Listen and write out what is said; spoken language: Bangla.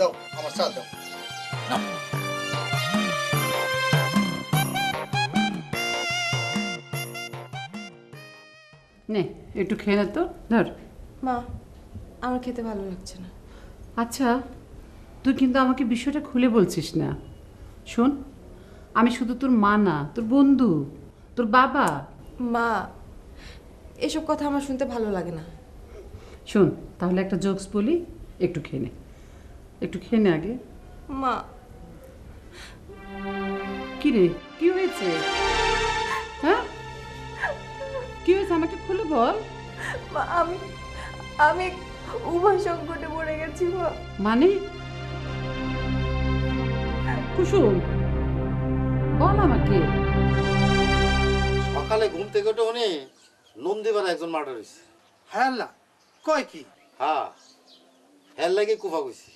দাও আমার চা দাও। নে একটু খেয়ে নে তো ধর। মা আমার খেতে ভালো লাগছে না। আচ্ছা তুই কিন্তু আমাকে বিষয়টা খুলে বলছিস না। শোন আমি শুধু তোর মা না তোর বন্ধু তোর বাবা। মা এসব কথা আমার শুনতে ভালো লাগে না। শোন তাহলে একটা জোকস বলি একটু খেয়ে নে। একটু খেয়ে নে আগে। মা। কি রে কি হয়েছে? হ্যাঁ? কি হয়েছে? আমাকে খুলে বল। মা আমি আমি উভয় সংকটে পড়ে গেছি মা। মানে? কুসুম বল আমাকে। সকালে ঘুম থেকে উঠে উনি নন্দীপাড়া একজন মার্ডার হয়েছে। হ্যাঁ কয় কি? হ্যাঁ হের লাগে কুফা কইছি।